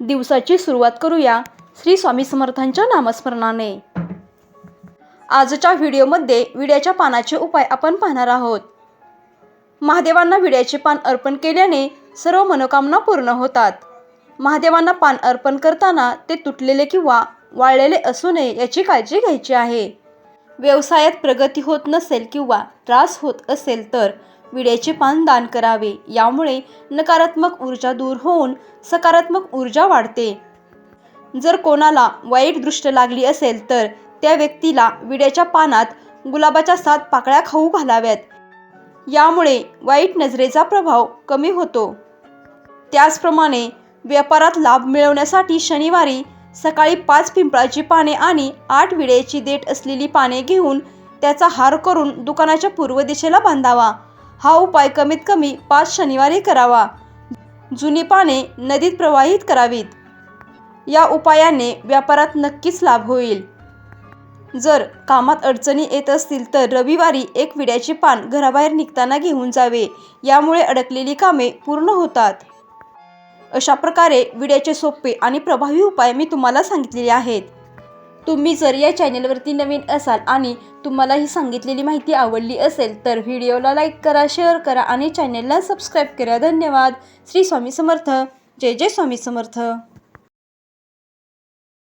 दिवसाची सुरुवात करूया श्री स्वामी समर्थांच्या नामस्मरणाने. आजच्या व्हिडिओमध्ये विड्याच्या पानाचे उपाय आपण पाहणार आहोत. महादेवांना विड्याचे पान अर्पण केल्याने सर्व मनोकामना पूर्ण होतात. महादेवांना पान अर्पण करताना ते तुटलेले किंवा वाळलेले असू नये याची काळजी घ्यायची आहे. व्यवसायात प्रगती होत नसेल किंवा त्रास होत असेल तर विड्याचे पान दान करावे. यामुळे नकारात्मक ऊर्जा दूर होऊन सकारात्मक ऊर्जा वाढते. जर कोणाला वाईट दृष्ट लागली असेल तर त्या व्यक्तीला विड्याच्या पानात गुलाबाच्या सात पाकळ्या खाऊ घालाव्यात. यामुळे वाईट नजरेचा प्रभाव कमी होतो. त्याचप्रमाणे व्यापारात लाभ मिळवण्यासाठी शनिवारी सकाळी पाच पिंपळाची पाने आणि आठ विड्याची देठ असलेली पाने घेऊन त्याचा हार करून दुकानाच्या पूर्व दिशेला बांधावा. हा उपाय कमीत कमी पाच शनिवारी करावा. जुनी पाने नदीत प्रवाहित करावीत. या उपायाने व्यापारात नक्कीच लाभ होईल. जर कामात अडचणी येत असतील तर रविवारी एक विड्याचे पान घराबाहेर निघताना घेऊन जावे. यामुळे अडकलेली कामे पूर्ण होतात. अशा प्रकारे विड्याचे सोपे आणि प्रभावी उपाय मी तुम्हाला सांगितलेले आहेत. तुम्ही जर या चॅनलवरती नवीन असाल आणि तुम्हाला ही सांगितलेली माहिती आवडली असेल तर व्हिडिओला लाईक करा शेअर करा आणि चॅनलला सबस्क्राईब करा. धन्यवाद. श्री स्वामी समर्थ. जय जय स्वामी समर्थ.